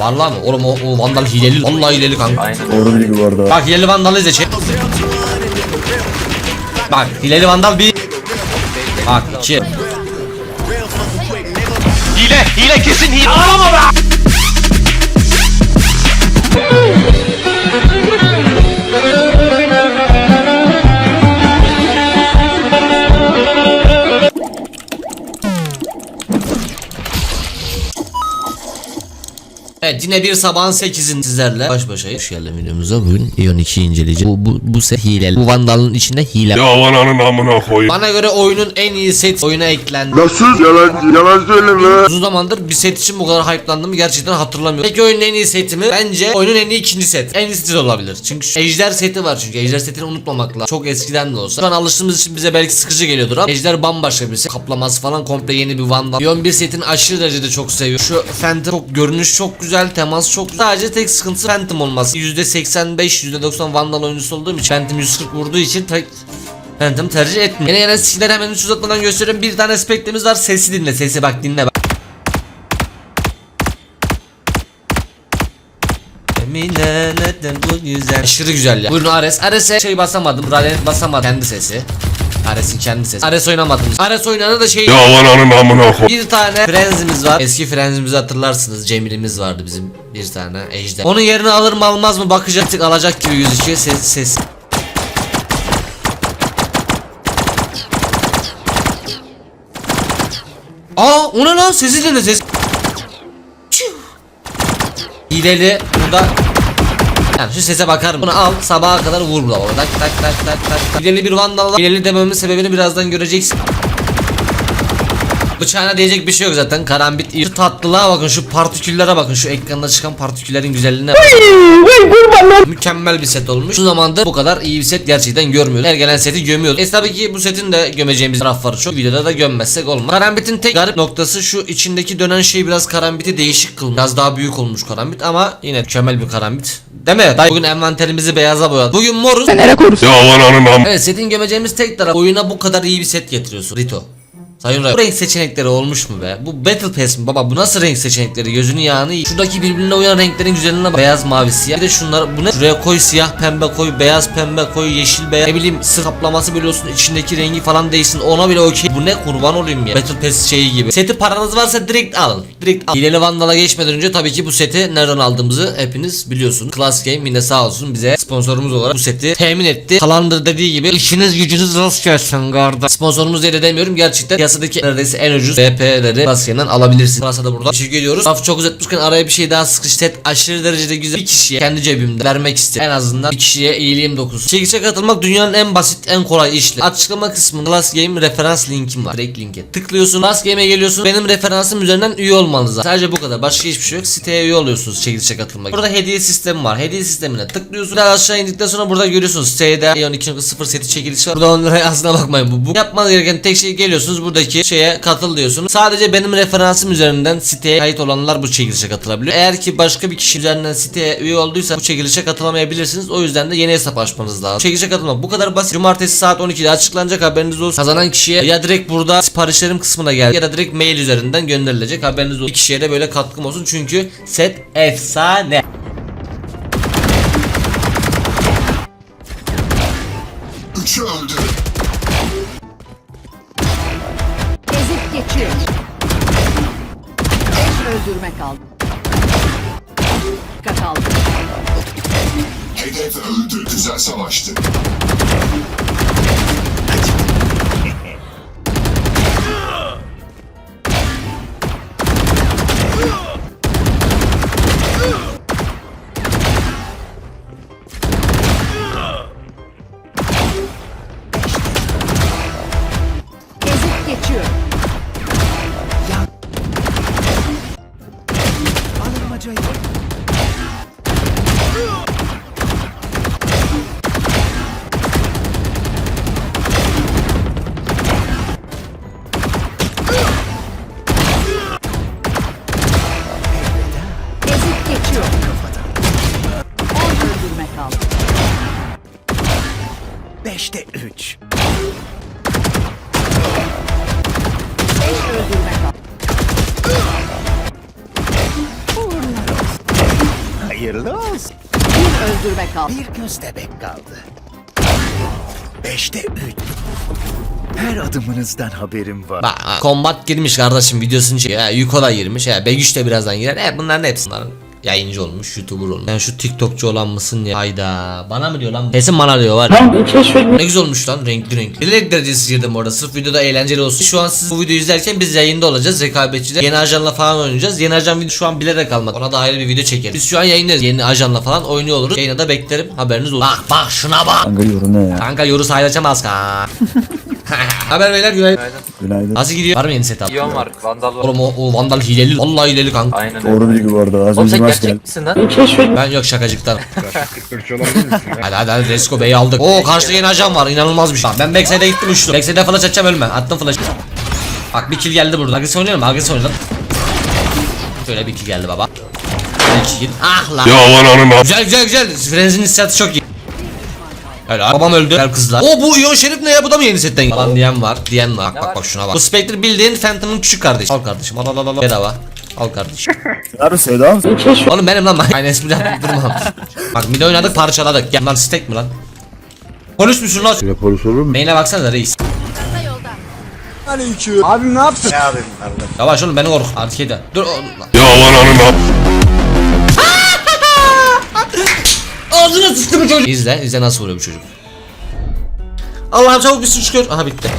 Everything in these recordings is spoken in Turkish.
Vallahi mı? Oğlum o, o vandal hileli. Vallahi hileli kanka. Aynen. Doğru gibi bu arada. Bak hileli vandalı izle çek. Bak hileli vandal bir. Bak iki. Hile, hile kesin hile. Ağlama be! Evet yine bir sabahın 8'in sizlerle baş başayız. Hoş geldin videomuza. Bugün Ion 2 inceleyeceğiz. Bu, bu, bu set hileli. Bu vandalın içinde hile. Ya ananın amına koyayım. Bana göre oyunun en iyi set oyuna eklendi. Nasıl? Yalan, yalan söyleme. Uzun zamandır bir set için bu kadar hype'landığımı gerçekten hatırlamıyorum. Peki oyunun en iyi seti mi? Bence oyunun en iyi ikinci set. En iyisi de olabilir. Çünkü şu Ejder seti var çünkü. Ejder setini unutmamak lazım. Çok eskiden de olsa. Şu an alıştığımız için bize belki sıkıcı geliyordur ama Ejder bambaşka bir set. Kaplaması falan komple yeni bir Vandal. Ion 1 setini aşırı derecede çok seviyorum. Şu Phantom çok görünüş çok güzel. Temas çok güzel. Sadece tek sıkıntısı Phantom olması. %85 %90 Vandal oyuncusu olduğum için Phantom 140 vurduğu için Phantom tercih etmiyor. Yine yine skill'leri hemen hiç uzatmadan gösteriyorum. Bir tane spektrimiz var. Sesi dinle. Sesi bak dinle bak. Emine neden bu güzel Aşırı güzel ya Buyurun Ares Ares'e şey basamadım Radenet basamadım Kendi sesi Ares'in kendi sesi Ares oynamadım Ares oynanı da şey Ya ananın amına koyayım. bir tane frenzimiz var. Eski frenzimizi hatırlarsınız. Cemil'imiz vardı bizim bir tane ejder. Onun yerini alır mı almaz mı bakacaktık alacak gibi gözüküyor ses ses. Aa o ne lan sesi dinle ses. Çiu. Hileli burada yani şu sese bakar mı? Bunu al sabaha kadar vur bula tak tak tak tak tak. Hileli bir vandal Hileli dememin sebebini birazdan göreceksin. Bıçağına diyecek bir şey yok zaten karambit iyi. Şu tatlılığa bakın şu partiküllere bakın şu ekranda çıkan partiküllerin güzelliğine bakın. Mükemmel bir set olmuş. Şu zamanda bu kadar iyi bir set gerçekten görmüyoruz. Her gelen seti gömüyoruz. E tabii ki bu setin de gömeceğimiz tarafları çok. Videoda da gömmezsek olmaz. Karambitin tek garip noktası şu içindeki dönen şey biraz karambiti değişik kılmış. Biraz daha büyük olmuş karambit ama yine mükemmel bir karambit. Değil mi? Dayı bugün envanterimizi beyaza boyadık. Bugün moruz. Ya ananın am... Evet setin gömeceğimiz tek taraf oyuna bu kadar iyi bir set getiriyorsun Rito. Sayın Ray. Bu renk seçenekleri olmuş mu be? Bu Battle Pass mi baba? Bu nasıl renk seçenekleri? Gözünü yağını. Şuradaki birbirine uyan renklerin güzelliğine bak. Beyaz, mavi, siyah. Bir de şunlar bu ne? Şuraya koy siyah, pembe koy, beyaz, pembe koy, yeşil, beyaz. Ne bileyim sır kaplaması böyle olsun. içindeki rengi falan değişsin. Ona bile okey. Bu ne kurban olayım ya. Battle Pass şeyi gibi. Seti paranız varsa direkt alın. Direkt alın. Hileli Vandal'a geçmeden önce tabii ki bu seti nereden aldığımızı hepiniz biliyorsunuz. Class Game yine sağ olsun bize sponsorumuz olarak bu seti temin etti. Kalandır dediği gibi işiniz gücünüz rast gelsin garda. Sponsorumuz diye de demiyorum. Gerçekten piyasadaki neredeyse en ucuz VP'leri Basya'dan alabilirsin. Varsa da burada teşekkür ediyoruz. Laf çok uzatmışken araya bir şey daha sıkış. Set aşırı derecede güzel. Bir kişiye kendi cebimde vermek istedim. En azından bir kişiye iyiliğim dokusun. Çekişe katılmak dünyanın en basit en kolay işle. Açıklama kısmında Class Game referans linkim var. Direkt linke tıklıyorsun. Class Game'e geliyorsun. Benim referansım üzerinden üye olmanız lazım. Sadece bu kadar. Başka hiçbir şey yok. Siteye üye oluyorsunuz çekilişe katılmak. Burada hediye sistemi var. Hediye sistemine tıklıyorsun. Biraz aşağı indikten sonra burada görüyorsunuz. Sitede Ion 2.0 seti çekilişi var. Burada 10 liraya aslına bakmayın. Bu, bu. Yapmanız gereken tek şey geliyorsunuz. Buradaki şeye katıl diyorsunuz. Sadece benim referansım üzerinden siteye kayıt olanlar bu çekilişe katılabiliyor. Eğer ki başka bir kişi üzerinden siteye üye olduysa bu çekilişe katılamayabilirsiniz. O yüzden de yeni hesap açmanız lazım. Çekilişe katılmak bu kadar basit. Cumartesi saat 12'de açıklanacak haberiniz olsun. Kazanan kişiye ya direkt burada siparişlerim kısmına gel ya da direkt mail üzerinden gönderilecek haberiniz olsun. Bir kişiye de böyle katkım olsun çünkü set efsane. Geçiyor. Beş öldürme kaldı. Dikkat kaldı. Hedef öldü. Güzel savaştı. Hayırlı olsun. Bir öldürme kaldı. Bir köstebek kaldı. Beşte üç. Her adımınızdan haberim var. Bak combat girmiş kardeşim videosunu çekiyor. Ya Yuko da girmiş. Ya Begüç de birazdan girer. He bunların hepsi bunların yayıncı olmuş, youtuber olmuş. Ben şu TikTokçu olan mısın ya? Hayda. Bana mı diyor lan? Kesin bana diyor var. Ne güzel olmuş lan renkli renkli. Bilerek derecesi girdim orada sırf videoda eğlenceli olsun. Şu an siz bu videoyu izlerken biz yayında olacağız rekabetçiler. Yeni ajanla falan oynayacağız. Yeni ajan video şu an bilerek almadı. Ona da ayrı bir video çekeriz. Biz şu an yayındayız. Yeni ajanla falan oynuyor oluruz. Yayına da beklerim. Haberiniz olsun. Bak bak şuna bak. Kanka yorum ne ya? Kanka yoru sayılacamaz kanka. Haber beyler günaydın. Günaydın. Nasıl gidiyor? Var mı yeni setup? Ion var, Vandal var. Oğlum o, o vandal hileli. Vallahi hileli kanka. Aynen öyle. Doğru bilgi bu arada. Az Oğlum önce sen maç gerçek geldi. misin lan? Ben yok şakacıktan. hadi hadi hadi Resko Bey'i aldık. Oo karşıda yeni ajan var inanılmaz bir şey. Ben backside'e gittim uçtum. Backside'e flash atacağım ölme. Attım flash. Bak bir kill geldi burada. Agres oynayalım mı? Agres oynayalım. Şöyle bir kill geldi baba. İki kill. Ah lan. Yalan anın am. Güzel güzel güzel. Frenz'in hissiyatı çok iyi. Öyle babam öldü. Gel kızlar. Oo bu Ion Şerif ne ya? Bu da mı yeni setten? Falan diyen var. Diyen var. Bak bak bak şuna bak. Bu Spectre bildiğin Phantom'ın küçük kardeşi. Al kardeşim. Al al al al. Bedava. Al kardeşim. Harbi Sevda mısın? Oğlum benim lan. Aynı espri yapıp durmam. Bak mid oynadık parçaladık. Gel lan stack mi lan? Polis müsün lan? Polis olur mu? Main'e baksana reis. Abi ne yaptın? Yavaş oğlum beni kork. Artık yedi. Dur oğlum. Yalan anın am. Ağzına sıçtı bu çocuk. İzle. izle nasıl vuruyor bu çocuk. Allah'ım çabuk bir çıkıyor. Aha bitti.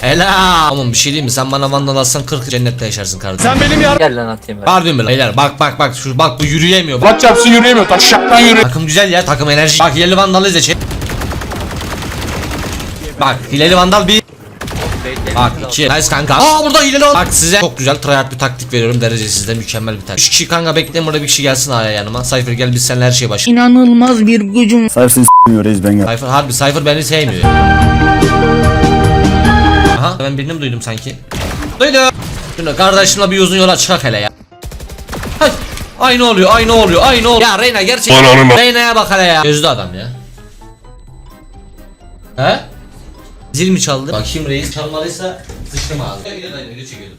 Helal. Oğlum bir şey diyeyim mi? Sen bana vandal alsan 40 cennette yaşarsın kardeşim. Gel lan atayım ben. Pardon be lan. Beyler bak bak bak şu bak bu yürüyemiyor. Bak. Çarpsın yürüyemiyor. Taşşaktan yürü. Takım güzel ya takım enerji. Bak hileli vandalı izle. Bak hileli vandal bir. Bak iki. Nice kanka. Aa burada hileli vandal. Bak size çok güzel tryhard bir taktik veriyorum. Derecesiz de mükemmel bir taktik. 3 kişi kanka bekleyin burada bir kişi gelsin aya yanıma. Cypher gel biz seninle her şeye başlayalım. İnanılmaz bir gücüm seni s**miyor reis ben gel. Cypher harbi Cypher beni sevmiyor. Aha ben birini mi duydum sanki? Duydum. Şimdi kardeşimle bir uzun yola çıkak hele ya. Hay. Aynı oluyor, aynı oluyor, aynı oluyor. Ya Reyna gerçekten. Reyna'ya bak hele ya. Gözlü adam ya. He? Zil mi çaldı? Bakayım reis çalmalıysa sıçtım ağzına. Gel gel video çekiyordum.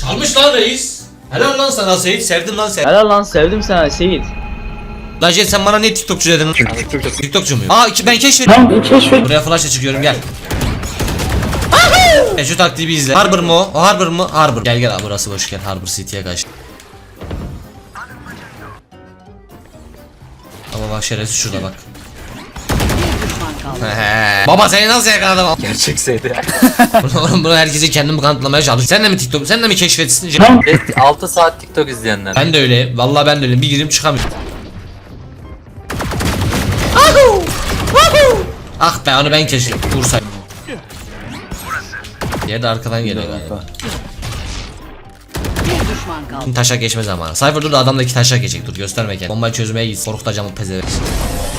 Çalmış lan reis. Helal lan sana Seyit. Sevdim lan seni. Helal lan sevdim seni Seyit. Lan Jet sen bana niye TikTokçu dedin? TikTokçu muyum? Aa iki ben keşfettim. Ben keşfet. Buraya flashla çıkıyorum gel. E, şu taktiği bir izle. Harbor mu o? O Harbor mu? Harbor. Gel gel abi burası boş gel. Harbor City'ye kaç. Ama bak şerefsiz şurada bak. He. Baba seni nasıl yakaladım? Gerçekseydi. Bunu- Oğlum bunu herkese kendimi kanıtlamaya çalışıyorum. Sen de mi TikTok? Sen de mi keşfetsin? 6 saat TikTok izleyenler. Ben de öyle. Vallahi ben de öyle. Bir gireyim çıkamıyorum. Ah be onu ben keşfettim. Vursay. Diğeri de arkadan geliyor galiba. Bir düşman kaldı. Şimdi taşak geçme zamanı. Cypher dur da adam da iki taşak geçecek dur gösterme kendini. Bombayı çözmeye git. Korkutacağım o pezevenk.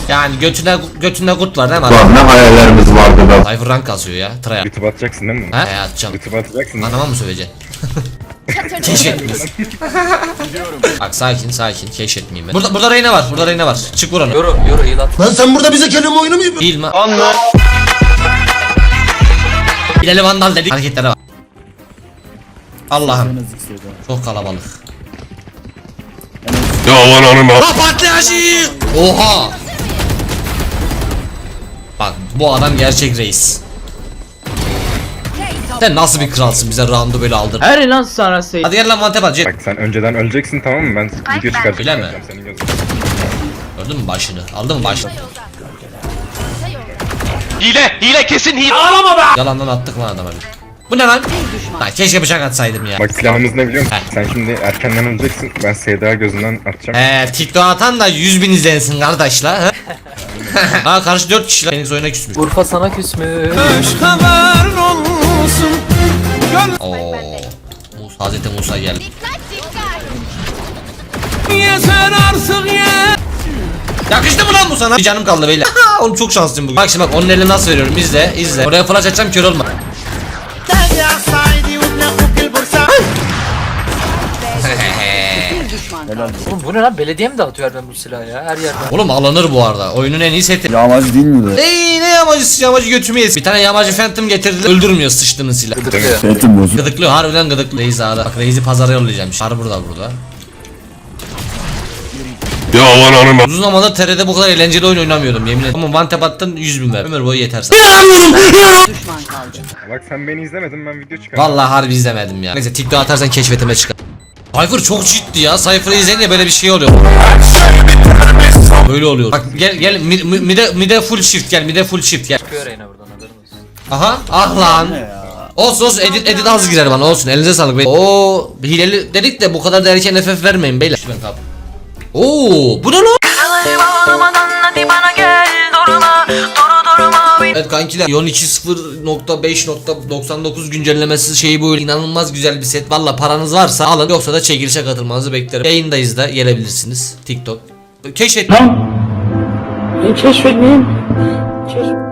Yani götünde götünde kurt var değil mi adam? Ne hayallerimiz vardı da. Cypher rank kasıyor ya. Traya. YouTube atacaksın değil mi? He atacağım. YouTube atacaksın. Anama mı söveceksin? Keşfetmiyorsun. Bak sakin sakin keşfetmeyeyim ben. Burada burada Reyna var. Burada Reyna var. Çık vur onu. Yoru, yoru iyi lan. Değil mi? Anla. İleri vandal dedik. Hareketlere bak. Allah'ım çok kalabalık. Yalan anın am. La patlayıcı! Oha! Bu adam gerçek reis. Sen nasıl bir kralsın bize roundu böyle aldın. Helal lan sana Seyit. Hadi gel lan mantep at. Bak sen önceden öleceksin tamam mı? Ben video çıkartacağım. Öyle mi? Senin. Gördün mü başını? Aldın mı başını? Hile, hile kesin hile. Yalandan attık lan adama bir. Bu ne lan? Lan keşke bıçak atsaydım ya. Bak planımız ne biliyor musun? Heh. Sen şimdi erkenden öleceksin. Ben Sevda gözünden atacağım. Eee TikTok atan da 100 bin izlensin kardeş la. ha? karşı 4 kişi la. Phoenix oyuna küsmüş. Urfa sana küsmüş. Oo. Musa, Hazreti Musa geldi. Yakıştı mı lan bu sana? Bir canım kaldı beyler. Oğlum çok şanslıyım bugün. Bak şimdi bak onun elini nasıl veriyorum izle izle. Oraya flash açacağım kör olma. Düşman kaldı. Oğlum bu ne lan? Belediye mi dağıtıyor ben bu silahı ya? Her yerden. Oğlum alınır bu arada. Oyunun en iyi seti. Yağmacı değil mi be? Ey ne yamacısı yamacı götümü yesin. Bir tane yamacı phantom getirdi. Öldürmüyor sıçtığının silah. Gıdıklıyor. Setim bozuk. Gıdıklıyor harbiden gıdıklıyor. Reis ağda. Bak Reis'i pazara yollayacağım. Har burada burada. Ya ananı Uzun zamandır TR'de bu kadar eğlenceli oyun oynamıyordum yemin ederim. Ama one tap attın 100 bin ver. Ömür boyu yeter sana. Bak sen beni izlemedin ben video çıkardım. Vallahi harbi izlemedim ya. Neyse TikTok atarsan keşfetime çıkar. Cypher çok ciddi ya. Cypher'ı izleyince böyle bir şey oluyor. Böyle oluyor. Bak gel gel mi- mi- mide mide full shift gel mide full shift gel. Çıkıyor Reyna buradan haberin olsun. Aha ah lan. Olsun olsun edit edit az girer bana olsun elinize sağlık. beyler. Oo hileli dedik de bu kadar da erken FF vermeyin beyler. Ben kap. Oo bu ne lan? Evet kankiler Ion 2.0.5.99 güncellemesi şeyi böyle inanılmaz güzel bir set. Valla paranız varsa alın yoksa da çekilişe katılmanızı beklerim. Yayındayız da gelebilirsiniz. TikTok. Keşfet. Beni keşfetmeyin. Keşf